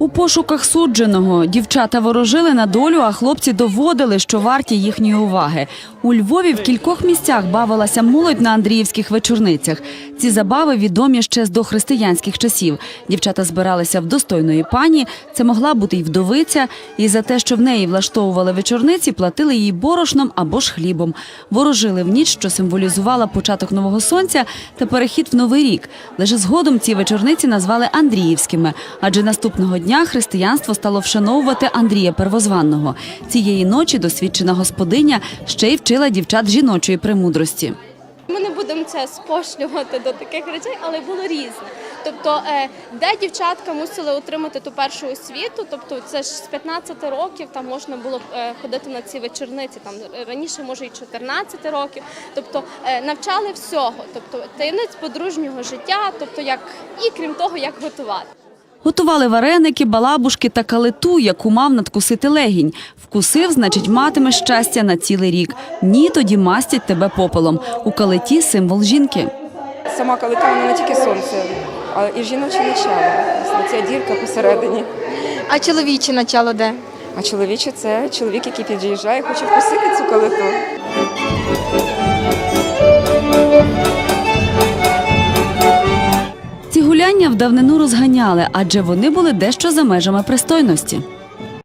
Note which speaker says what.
Speaker 1: У пошуках судженого дівчата ворожили на долю, а хлопці доводили, що варті їхньої уваги. У Львові в кількох місцях бавилася молодь на Андріївських вечорницях. Ці забави відомі ще з дохристиянських часів. Дівчата збиралися в достойної пані. Це могла бути й вдовиця, і за те, що в неї влаштовували вечорниці, платили їй борошном або ж хлібом. Ворожили в ніч, що символізувала початок нового сонця та перехід в новий рік. Лише згодом ці вечорниці назвали Андріївськими, адже наступного дня християнство стало вшановувати Андрія Первозванного. Цієї ночі досвідчена господиня ще й вчила дівчат жіночої премудрості.
Speaker 2: Ми не будемо це спошлювати до таких речей, але було різне. Тобто, е, де дівчатка мусили отримати ту першу освіту, тобто це ж з 15 років там можна було е, ходити на ці вечорниці, там раніше може і 14 років. Тобто е, навчали всього, тобто таємниць подружнього життя, тобто як і крім того, як готувати.
Speaker 1: Готували вареники, балабушки та калиту, яку мав надкусити легінь. Вкусив, значить, матиме щастя на цілий рік. Ні, тоді мастять тебе попелом. У калиті символ жінки.
Speaker 3: Сама калита вона не тільки сонце, а і жіноче начало. Ця дірка посередині.
Speaker 4: А чоловіче начало де?
Speaker 3: А чоловіче це чоловік, який під'їжджає, хоче вкусити цю калиту.
Speaker 1: Гуляння в давнину розганяли, адже вони були дещо за межами пристойності.